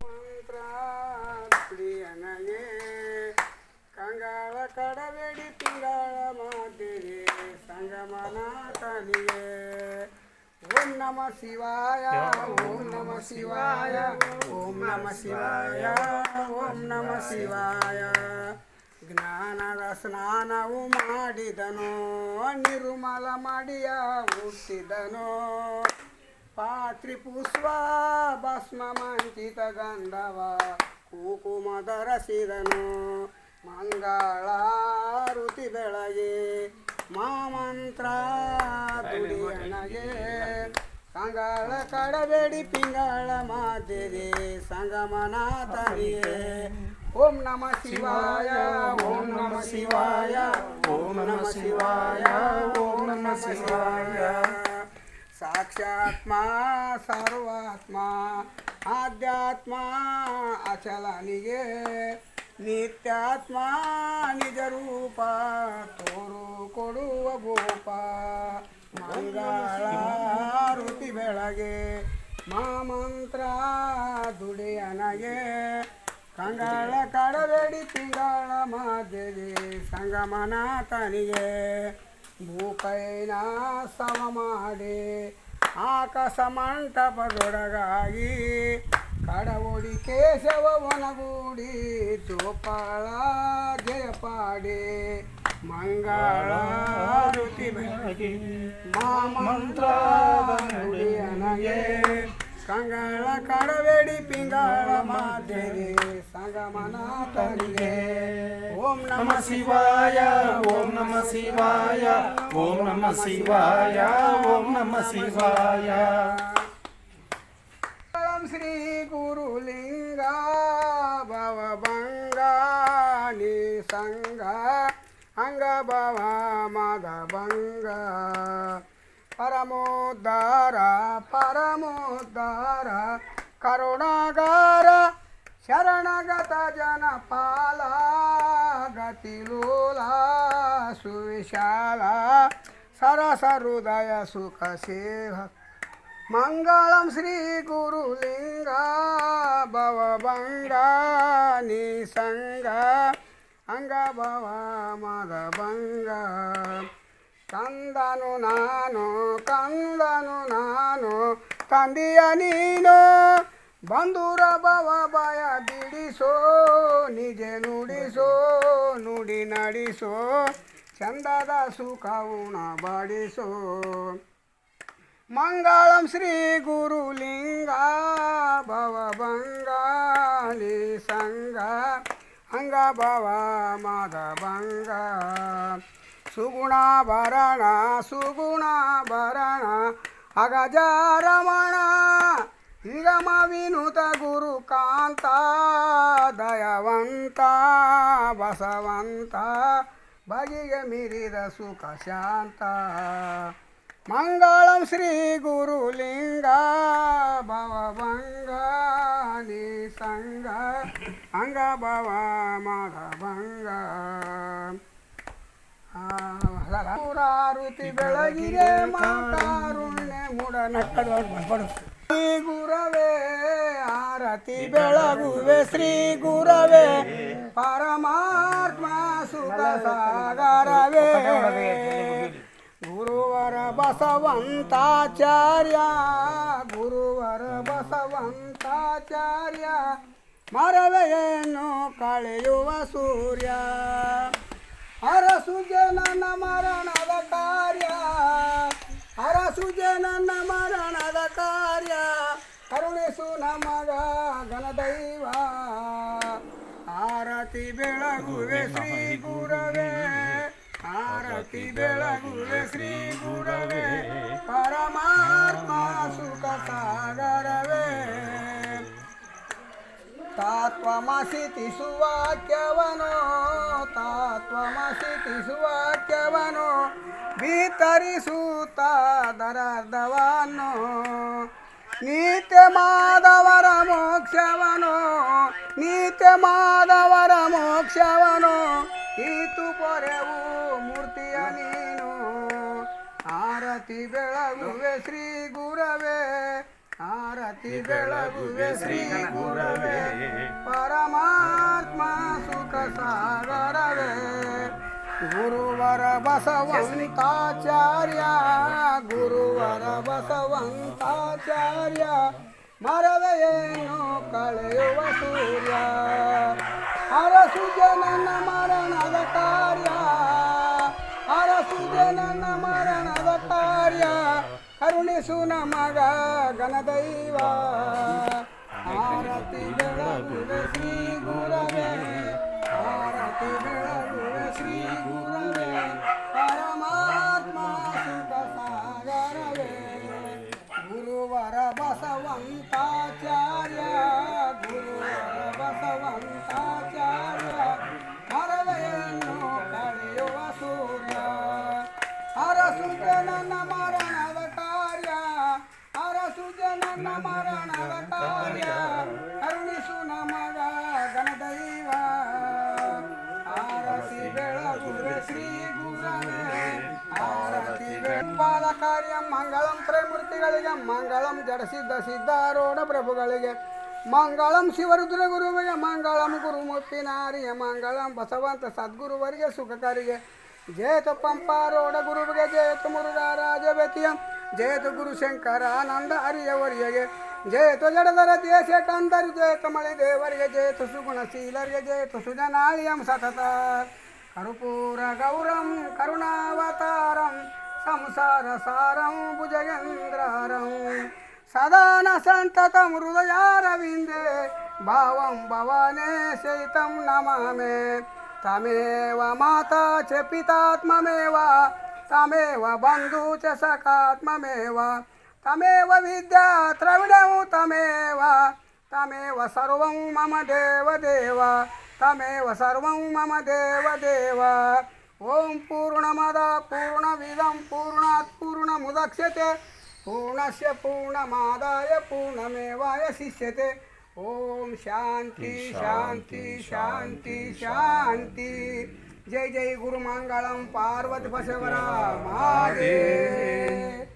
ಮಂತ್ರ ಪ್ರಿಯನಗೆ ಕಂಗಾಳ ಕಡಬೇಡಿ ತಿಂಗಳ ಮಾತಿರಿ ಸಂಗಮನಾಥನಿಗೆ ಓಂ ನಮ ಶಿವಾಯ ಓಂ ನಮ ಶಿವಾಯ ಓಂ ನಮ ಶಿವಾಯ ಓಂ ನಮ ಶಿವಾಯ ಜ್ಞಾನದ ಸ್ನಾನವು ಮಾಡಿದನು, ನಿರುಮಲ ಮಾಡಿಯ ಹುಟ್ಟಿದನು ಪಾತ್ರಿ ಪುಷ್ಪ ಭಸ್ಮ ಮಂಚಿತ ಗಂಧವ ಕುಕುಮ ರಸಿದನು ಮಂಗಳಾರುತಿ ಬೆಳಗೆ, ಮಾಮಂತ್ರ ದುಡಿಯನಗೆ. ಕಂಗಾಳ ಕಡಬೇಡಿ, ಪಿಂಗಾಳ ಮಾತೆರೆ ಸಂಗಮನಾಥನಿಗೆ. ಓಂ ನಮ ಶಿವಾಯ, ಓಂ ನಮ ಶಿವಾಯ, ಓಂ ನಮ ಶಿವಾಯ, ಓಂ ನಮ ಶಿವಾಯ. ಸಾಕ್ಷಾತ್ಮ, ಸರ್ವಾತ್ಮ, ಆಧ್ಯಾತ್ಮ, ಅಚಲನಿಗೆ, ನಿತ್ಯಾತ್ಮ, ನಿಜ ರೂಪ, ತೋರು ಕೊಡುವ ಭೂಪ ಬೆಳಗೆ ಬೆಳಗ್ಗೆ ಮಾಮಂತ್ರ ದುಡಿಯನಗೆ ಕಂಗಾಳ ಕಡಬೇಡಿ ತಿಂಗಳ ಮಾತೆಗೆ ಸಂಗಮನಾಥನಿಗೆ ಭೂಕೈನ ಸಮ ಮಾಡಿ ಆಕಾಶ ಮಂಟಪದೊಳಗಾಗಿ ಕಡವೊಡಿ ಕೇಶವ ಒನಗೂಡಿ ಚೋಪಾಳ ಜಯಪಾಡಿ ಮಂಗಳಾರುತಿ ಬೆಳಗಿ ಮಾಮಂತ್ರ ನುಡಿಯನಗೆ ಕಂಗಳ ಕಡಬೇಡಿ ಪಿಂಗಳ ಮಾತೆಗೆ ಸಂಗಮನಾಥನಿಗೆ ಓಂ ನಮ ಶಿವಾಯ ಓಂ ನಮ ಶಿವಾಯ ಓಂ ನಮ ಶಿವಾಯ ಓಂ ನಮ ಶಿವಾಯ ಓಂ ಶ್ರೀ ಗುರುಲಿಂಗ ಭವಭಂಗಾನಿ ಸಂಗ ಅಂಗ ಭವ ಮದ ಭಂಗ పరమోద్ధార పరమోద్ధార కరుణాగార శరణగత జన పాల గతిలోలా సువిశాల సరస హృదయ సుఖ సేవ. మంగళం శ్రీ గురులింగ భవబండ నిసంగ అంగ భవ మదభంగ. ಕಂದನು ನಾನು ಕಂದನು ನಾನು ಕಂದಿಯ ನೀನು ಬಂದೂರ ಭವ ಭಯ ಬಿಡಿಸೋ, ನಿಜ ನುಡಿಸೋ, ನುಡಿ ನಡಿಸೋ, ಚಂದದ ಸುಖ ಉಣ ಬಡಿಸೋ. ಮಂಗಳಂ ಶ್ರೀ ಗುರುಲಿಂಗ ಭವಭಂಗಾಲಿ ಸಂಗ ಅಂಗ ಭವ ಮದ ಸುಗುಣಾಭರಣ ಸುಗುಣಾಭರಣ ಅಗಜಾರಮಣ ನಿಗಮ ವಿನುತ ಗುರು ಕಾಂತ ದಯವಂತ, ಬಸವಂತ, ಬಗೆಗೆ ಮೀರಿದ ಸುಖ ಶಾಂತ. ಮಂಗಳಂ ಶ್ರೀ ಗುರುಲಿಂಗ, ಭವಭಂಗ, ನಿಸಂಗ ಅಂಗ ಭವ ಮದ ಭಂಗ ನೂರಾರುತಿ ಬೆಳಗಿಗೆ ಮಾತಾರುಣ್ಯ ಮೂಡ ನಕ್ಕಡು ಶ್ರೀ ಗುರವೇ ಆರತಿ ಬೆಳಗುವೆ ಶ್ರೀ ಗುರವೇ. ಪರಮಾತ್ಮ ಸುಖ ಸಾಗರವೇ ಗುರುವರ ಬಸವಂತಾಚಾರ್ಯ ಗುರುವರ ಬಸವಂತಾಚಾರ್ಯ ಮರವೆಯನ್ನು ಕಳೆಯುವ ಸೂರ್ಯ. ಅರಸು ಜನನ ಮರಣದ ಕಾರ್ಯ. ಅರಸು ಜನನ ಮರಣದ ಕಾರ್ಯ. ಕರುಣಿಸು ನಮಗ ಗಣದೈವ ಆರತಿ ಬೆಳಗುವೆ ಶ್ರೀ ಗುರವೇ. ಆರತಿ ಬೆಳಗುವೆ ಶ್ರೀ ಗುರವೇ. ಪರಮಾತ್ಮ ಸುಖ ಸಾಗರವೇ. ತಾತ್ವಮಸಿ ತಿಸುವಾಕ್ಯವನು ತಾತ್ವಮಸಿ ತಿಸುವಾಕ್ಯವನು ವಿತರಿಸುತ್ತ ದರದವನ್ನು ನೀತ್ಯ ಮಾದವರ ಮೋಕ್ಷವನೋ ನೀತ್ಯ ಮಾದವರ ಮೋಕ್ಷವನೋ, ಈತು ಪೊರೆವು ಮೂರ್ತಿಯ ನೀನು, ಆರತಿ ಬೆಳಗುವೆ ಶ್ರೀ ಗುರವೇ ಆರತಿ ಬೆಳಗುವೆ ಶ್ರೀ ಗುರವೇ ಪರಮಾತ್ಮ ಸುಖ ಸಾಗರವೇ. ಗುರುವರ ಬಸವಂತಾಚಾರ್ಯ ಗುರುವರ ಬಸವಂತಾಚಾರ್ಯ ಮರವೆಯನ್ನು ಕಳೆಯುವ ಸೂರ್ಯ. ಅರಸು ಜನನ ಮರಣದ ಕಾರ್ಯ ಅರಸು ಜನನ ಮರಣದ ಕಾರ್ಯ. ಕರುಣಿಸು ನಮಗ ಗಣದೈವ ಆರತಿ ಬೆಳಗುವೆ ಶ್ರೀ ಗುರವೇ ಆರತಿ ಬೆಳಗುವೆ ಶ್ರೀ ಗುರವೇ ಪರಮಾತ್ಮ ಸುಖ ಸಾಗರವೇ ಗುರುವರ ಬಸವಂತಾಚಾರ್ಯ ಜನನ ಮರಣದ ಕಾರ್ಯ ಕರುಣಿಸು ನಮಗ ಗಣದೈವ ಆರತಿ ಬೆಳಗುವೆ ಶ್ರೀ ಗುರವೇ ಆರತಿ ಬೆಂಬಾಲ ಕಾರ್ಯ ಮಂಗಳಂ ತ್ರೈಮೂರ್ತಿಗಳಿಗೆ ಮಂಗಳಂ ಜಡಸಿದ್ದ ಸಿದ್ಧಾರೂಢ ಪ್ರಭುಗಳಿಗೆ ಮಂಗಳಂ ಶಿವರುದ್ರ ಗುರುವಿಗೆ ಮಂಗಳಂ ಗುರುಮೂರ್ತಿನಾರಿಗೆ ಮಂಗಳಂ ಬಸವಂತ ಸದ್ಗುರುವರಿಗೆ ಸುಖಕರಿಗೆ ಜಯತು ಪಂಪಾರೋಢ ಗುರುವಿಗೆ ಜಯತು ಮುರುಘರಾಜ ವ್ಯತಿಯಂ ಜಯತು ಗುರು ಶಂಕರಾನಂದ ಹರಿಯವರಿಗೆ ಜಯತು ಜಡದರ ದೇಶ ಕಂದರಿ ಜಯತು ಮಳಿ ದೇವರಿಗೆ ಜಯತು ಸುಗುಣಶೀಲರಿಗೆ ಜಯತು ಸುಜನಾಳಿಯಂ ಸತತ ಕರುಪೂರ ಗೌರಂ ಕರುಣಾವತಾರಂ ಸಂಸಾರ ಸಾರಂ ಭುಜಗೇಂದ್ರಾರಂ ಸದಾನ ಸಂತತಂ ಹೃದಯಾರವಿಂದೇ ಭಾವಂ ಭವನೇ ಶೈತಂ ನಮಾಮೆ ತಮೇವ ಮಾತಾ ಚ ಪಿತಾತ್ಮಮೇವ तमेव बन्धु च सकात्ममेव तमेव विद्या द्रविणौ तमेव तमेव सर्वं मम देव देव तमेव सर्वं मम देव देव ॐ पूर्णमद पूर्णमिदं पूर्णात् पूर्णमुदक्ष्यते पूर्णस्य पूर्णमादाय पूर्णमेवाय शिष्यते। ॐ शान्ति शान्ति शान्ति शान्ति। जय जय गुरु मंगलम पार्वती बसवरा महादेव.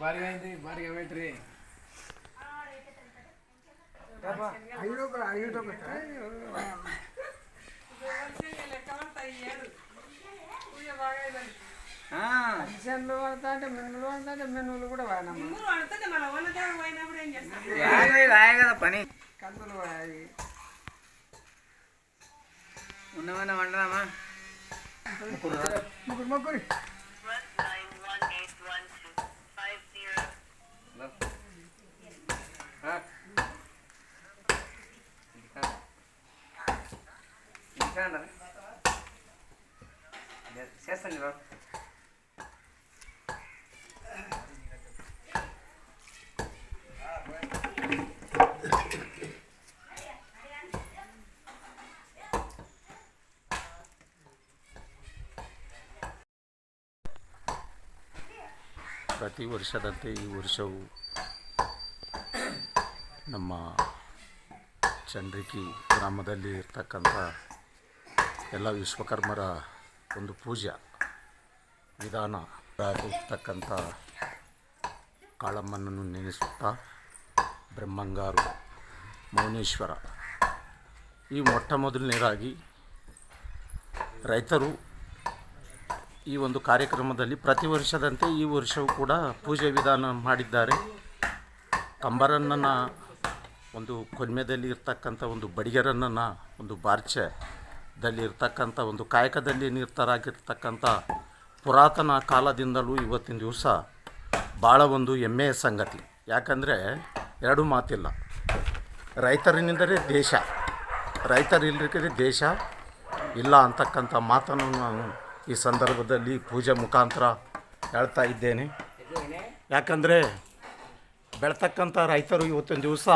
భారీగా అయింది భారీగా పెట్టరే ఐదు ఒక ఐదు ఒక అంటే మిన్నులు కూడా వాడినమ్మా పని కందులు ఉన్నవన్న వండదామా ముగ్గురు ముగ్గురు One nine ಪ್ರತಿ ವರ್ಷದಂತೆ ಈ ವರ್ಷವೂ ನಮ್ಮ ಚಂದ್ರಿಕಿ ಗ್ರಾಮದಲ್ಲಿ ಇರ್ತಕ್ಕಂಥ ಎಲ್ಲ ವಿಶ್ವಕರ್ಮರ ಒಂದು ಪೂಜಾ, ವಿಧಾನ. ಇರ್ತಕ್ಕಂಥ ಕಾಳಮ್ಮನನ್ನು ನೆನೆಸುತ್ತಾ ಬ್ರಹ್ಮಂಗಾರು ಮೌನೇಶ್ವರ ಈ ಮೊಟ್ಟ ಮೊದಲನೇದಾಗಿ ರೈತರು ಈ ಒಂದು ಕಾರ್ಯಕ್ರಮದಲ್ಲಿ ಪ್ರತಿ ವರ್ಷದಂತೆ ಈ ವರ್ಷವೂ ಕೂಡ ಪೂಜೆ ವಿಧಾನ ಮಾಡಿದ್ದಾರೆ. ಕಂಬರಣ್ಣನ ಒಂದು ಕೊನ್ಮೆದಲ್ಲಿ ಇರ್ತಕ್ಕಂಥ ಒಂದು ಬಡಿಗೆರಣ್ಣನ ಒಂದು ಬಾರ್ಚೆದಲ್ಲಿ ಇರ್ತಕ್ಕಂಥ ಒಂದು ಕಾಯಕದಲ್ಲಿ ನಿರ್ತರಾಗಿರ್ತಕ್ಕಂಥ ಪುರಾತನ ಕಾಲದಿಂದಲೂ ಇವತ್ತಿನ ದಿವಸ ಭಾಳ ಒಂದು ಹೆಮ್ಮೆಯ ಸಂಗತಿ. ಯಾಕಂದರೆ ಎರಡು ಮಾತಿಲ್ಲ. ರೈತರಿನಿಂದಲೇ ದೇಶ. ರೈತರಿಲ್ಲದೆ ದೇಶ ಇಲ್ಲ ಅಂತಕ್ಕಂಥ ಮಾತನ್ನು ನಾನು ಈ ಸಂದರ್ಭದಲ್ಲಿ ಪೂಜೆ ಮುಖಾಂತರ ಹೇಳ್ತಾ ಇದ್ದೇನೆ. ಯಾಕಂದರೆ ಬೆಳ್ತಕ್ಕಂಥ ರೈತರು ಇವತ್ತಿನ ದಿವಸ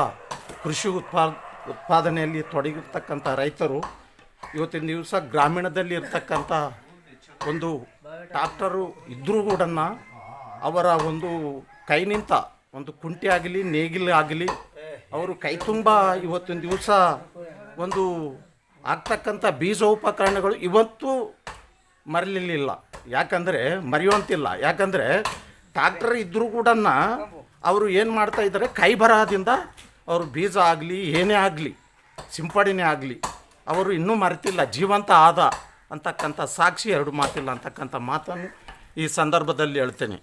ಕೃಷಿ ಉತ್ಪಾದ ಉತ್ಪಾದನೆಯಲ್ಲಿ ತೊಡಗಿರ್ತಕ್ಕಂಥ ರೈತರು ಇವತ್ತಿನ ದಿವಸ ಗ್ರಾಮೀಣದಲ್ಲಿ ಇರ್ತಕ್ಕಂಥ ಒಂದು ಟ್ರಾಕ್ಟರು ಇದ್ದರೂ ಕೂಡ ಅವರ ಒಂದು ಕೈ ನಿಂತ ಒಂದು ಕುಂಟೆ ಆಗಲಿ, ನೇಗಿಲು ಆಗಲಿ, ಅವರು ಕೈ ತುಂಬ ಇವತ್ತಿನ ದಿವಸ ಒಂದು ಆಗ್ತಕ್ಕಂಥ ಬೀಜೋಪಕರಣಗಳು ಇವತ್ತು ಮರಲಿಲ್ಲ ಯಾಕಂದರೆ ಮರೆಯುವಂತಿಲ್ಲ. ಯಾಕಂದರೆ ಟ್ಯಾಕ್ಟರ್ ಇದ್ದರೂ ಕೂಡ ಅವರು ಏನು ಮಾಡ್ತಾ ಇದ್ದಾರೆ? ಕೈ ಬರಹದಿಂದ ಅವರು ಬೀಜ ಆಗಲಿ, ಏನೇ ಆಗಲಿ, ಸಿಂಪಡಣೆ ಆಗಲಿ, ಅವರು ಇನ್ನೂ ಮರೆತಿಲ್ಲ, ಜೀವಂತ ಆದ ಅಂತಕ್ಕಂಥ ಸಾಕ್ಷಿ ಎರಡು ಮಾತಿಲ್ಲ ಅಂತಕ್ಕಂಥ ಮಾತನ್ನು ಈ ಸಂದರ್ಭದಲ್ಲಿ ಹೇಳ್ತೇನೆ.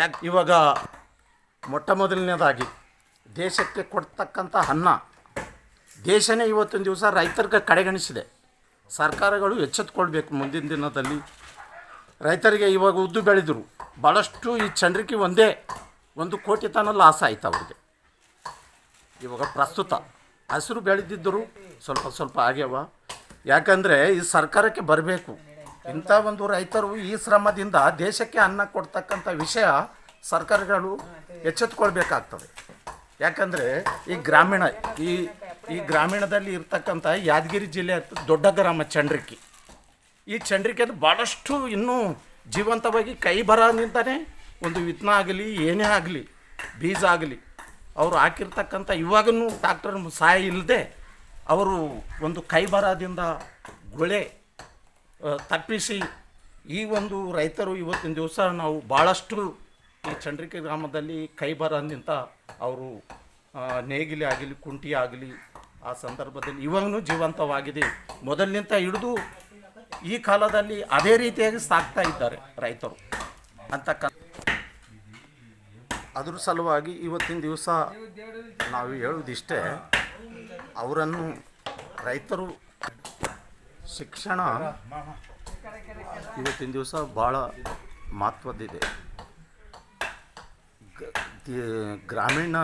ಯಾಕೆ ಇವಾಗ ಮೊಟ್ಟ ಮೊದಲನೇದಾಗಿ ದೇಶಕ್ಕೆ ಕೊಡ್ತಕ್ಕಂಥ ಅನ್ನ ದೇಶನೇ ಇವತ್ತಿನ ದಿವಸ ರೈತರಿಗೆ ಕಡೆಗಣಿಸಿದೆ. ಸರ್ಕಾರಗಳು ಎಚ್ಚೆತ್ಕೊಳ್ಬೇಕು ಮುಂದಿನ ದಿನದಲ್ಲಿ. ರೈತರಿಗೆ ಇವಾಗ ಉದ್ದು ಬೆಳೆದರು. ಭಾಳಷ್ಟು ಈ ಚಂದ್ರಿಕೆ ಒಂದೇ, ಒಂದು ಕೋಟಿ ತನ ಲಾಸ್ ಆಯ್ತು ಅವ್ರಿಗೆ. ಇವಾಗ ಪ್ರಸ್ತುತ. ಹಸಿರು ಬೆಳೆದಿದ್ದರು ಸ್ವಲ್ಪ ಸ್ವಲ್ಪ ಆಗ್ಯಾವ. ಯಾಕಂದರೆ ಈ ಸರ್ಕಾರಕ್ಕೆ ಬರಬೇಕು. ಇಂಥ ಒಂದು ರೈತರು ಈ ಶ್ರಮದಿಂದ ದೇಶಕ್ಕೆ ಅನ್ನ ಕೊಡ್ತಕ್ಕಂಥ ವಿಷಯ ಸರ್ಕಾರಗಳು ಎಚ್ಚೆತ್ಕೊಳ್ಬೇಕಾಗ್ತದೆ. ಯಾಕಂದರೆ ಈ ಗ್ರಾಮೀಣ, ಈ ಈ ಗ್ರಾಮೀಣದಲ್ಲಿ ಇರ್ತಕ್ಕಂಥ ಯಾದಗಿರಿ ಜಿಲ್ಲೆ ದೊಡ್ಡ ಗ್ರಾಮ ಚಂಡ್ರಿಕಿ ಈ ಚಂಡ್ರಿಕೆದು ಭಾಳಷ್ಟು ಇನ್ನೂ ಜೀವಂತವಾಗಿ ಕೈ ಬರೋದಿಂದನೇ ಒಂದು ವಿತ್ನ ಆಗಲಿ, ಏನೇ ಆಗಲಿ, ಬೀಜ ಆಗಲಿ, ಅವರು ಹಾಕಿರ್ತಕ್ಕಂಥ ಇವಾಗೂ ಡಾಕ್ಟರ್ ಸಹಾಯ ಇಲ್ಲದೆ ಅವರು ಒಂದು ಕೈ ಬರದಿಂದ ಗುಳೆ ತಪ್ಪಿಸಿ ಈ ಒಂದು ರೈತರು ಇವತ್ತಿನ ದಿವಸ ನಾವು ಭಾಳಷ್ಟು ಈ ಚಂಡ್ರಿಕೆ ಗ್ರಾಮದಲ್ಲಿ ಕೈ ಬರೋದಿಂದ ಅವರು ನೇಗಿಲಿ ಆಗಲಿ, ಕುಂಟಿ ಆಗಲಿ ಆ ಸಂದರ್ಭದಲ್ಲಿ ಇವಾಗೂ ಜೀವಂತವಾಗಿದೆ. ಮೊದಲಿನಿಂದ ಹಿಡಿದು ಈ ಕಾಲದಲ್ಲಿ ಅದೇ ರೀತಿಯಾಗಿ ಸಾಕ್ತಾ ಇದ್ದಾರೆ ರೈತರು. ಅಂತಕ್ಕ ಅದ್ರ ಸಲುವಾಗಿ ಇವತ್ತಿನ ದಿವಸ ನಾವು ಹೇಳೋದಿಷ್ಟೇ ಅವರನ್ನು ರೈತರು ಶಿಕ್ಷಣ ಇವತ್ತಿನ ದಿವಸ ಭಾಳ ಮಹತ್ವದ್ದಿದೆ. ಗ್ರಾಮೀಣ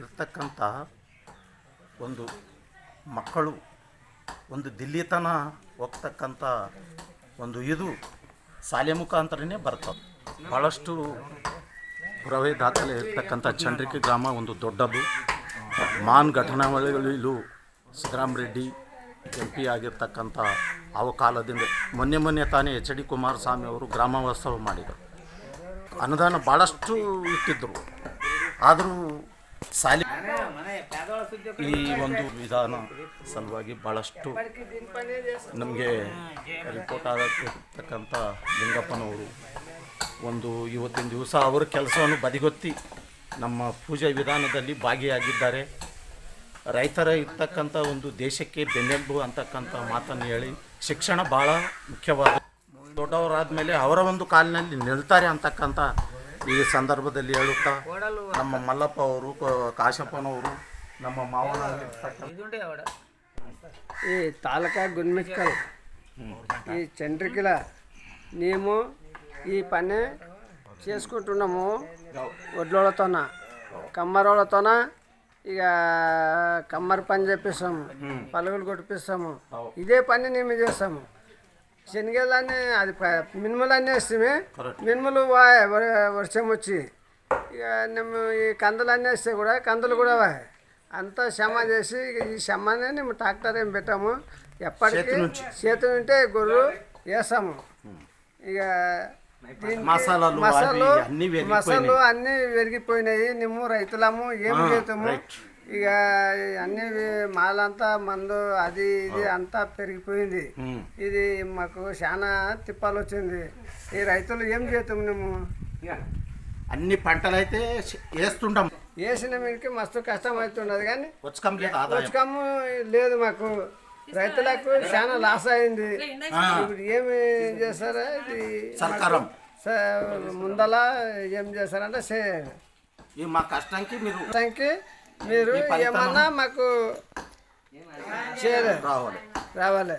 ಇರ್ತಕ್ಕಂಥ ಒಂದು ಮಕ್ಕಳು, ಒಂದು ದಿಲ್ಲಿತನ ಹೋಗ್ತಕ್ಕಂಥ ಒಂದು ಇದು ಶಾಲೆ ಮುಖಾಂತರನೇ ಬರ್ತವೆ ಭಾಳಷ್ಟು ಪುರವೇ ದಾಖಲೆ ಇರ್ತಕ್ಕಂಥ ಚಂದ್ರಿಕೆ ಗ್ರಾಮ ಒಂದು ದೊಡ್ಡದು. ಮಾನ್ ಘಟನಾವಳಿಗಳು ಸಿದ್ದರಾಮರೆಡ್ಡಿ ಎಂ ಪಿ ಆಗಿರ್ತಕ್ಕಂಥ ಅವ ಕಾಲದಿಂದ ಮೊನ್ನೆ ಮೊನ್ನೆ ತಾನೇ ಎಚ್ ಡಿ ಕುಮಾರಸ್ವಾಮಿ ಅವರು ಗ್ರಾಮೋತ್ಸವ ಮಾಡಿದರು. ಅನುದಾನ ಭಾಳಷ್ಟು ಇಟ್ಟಿದ್ದರು. ಆದರೂ ಶಾಲೆ ಈ ಒಂದು ವಿಧಾನ ಸಲುವಾಗಿ ಭಾಳಷ್ಟು ನಮಗೆ ರಿಪೋರ್ಟ್ ಆಗಿರ್ತಕ್ಕಂಥ ಲಿಂಗಪ್ಪನವರು ಒಂದು ಇವತ್ತಿನ ದಿವಸ ಅವರ ಕೆಲಸವನ್ನು ಬದಿಗೊತ್ತಿ ನಮ್ಮ ಪೂಜಾ ವಿಧಾನದಲ್ಲಿ ಭಾಗಿಯಾಗಿದ್ದಾರೆ. ರೈತರ ಇರ್ತಕ್ಕಂಥ ಒಂದು ದೇಶಕ್ಕೆ ಬೆನ್ನೆಲುಬು ಅಂತಕ್ಕಂಥ ಮಾತನ್ನು ಹೇಳಿ ಶಿಕ್ಷಣ ಭಾಳ ಮುಖ್ಯವಾದ ದೊಡ್ಡವರಾದ ಮೇಲೆ ಅವರ ಒಂದು ಕಾಲಿನಲ್ಲಿ ನಿಲ್ತಾರೆ ಅಂತಕ್ಕಂಥ ಈ ಸಂದರ್ಭದಲ್ಲಿ ಹೇಳುತ್ತಾ ನಮ್ಮ ಮಲ್ಲಪ್ಪ ಅವರು ಕಾಶಪ್ಪನವರು ನಮ್ಮ ಮಾವನಾಗಿರ್ತಕ್ಕಂಥ ఈ తాలకా గున్మిక్కల్ ఈ చండ్రికల మేము ఈ పని చేసుకుంటున్నాము వడ్లోళ్ళతోన కమ్మరోళ్ళతోన ఇక కమ్మరి పని చేపిస్తాము పలుగులు కొట్టిపిస్తాము ఇదే పని మేము చేస్తాము శనగలన్నీ అది ప- మినుములన్నీ వేస్తే మినుములు వా- వ- వర్షం వచ్చి ఇక మేము ఈ కందులన్నీ వేస్తే కూడా కందులు కూడా వా- అంతా శ్రమ చేసి ఈ శ్రమనే మేము ట్రాక్టర్ ఏం పెట్టాము. ఎప్పటికీ చేతి ఉంటే గొర్రెలు వేస్తాము ఇక మసాలాలు మసాలు అన్నీ పెరిగిపోయినాయి. మసాలు అన్నీ పెరిగిపోయినాయి మేము రైతులము ఏం రైట్. ఇక అన్ని మాలంతా మందు అది ఇది అంతా పెరిగిపోయింది. ఇది మాకు చాలా తిప్పాలు వచ్చింది. ఈ రైతులు ఏం చేస్తాము మేము? అన్ని పంటలైతే వేస్తుంటాం. వేసిన మీదకి మస్తు కష్టం అవుతున్నది కానీ వచ్చకం లేదు మాకు. రైతులకు చాలా లాస్ అయింది. ఇప్పుడు ఏమి చేస్తారా? ఇది సర్కారం. స- ముందల ఏం చేస్తారంటే మా కష్టానికి మీరు దానికి మీరు ఏమన్నా మాకు రావాలి. రావాలి.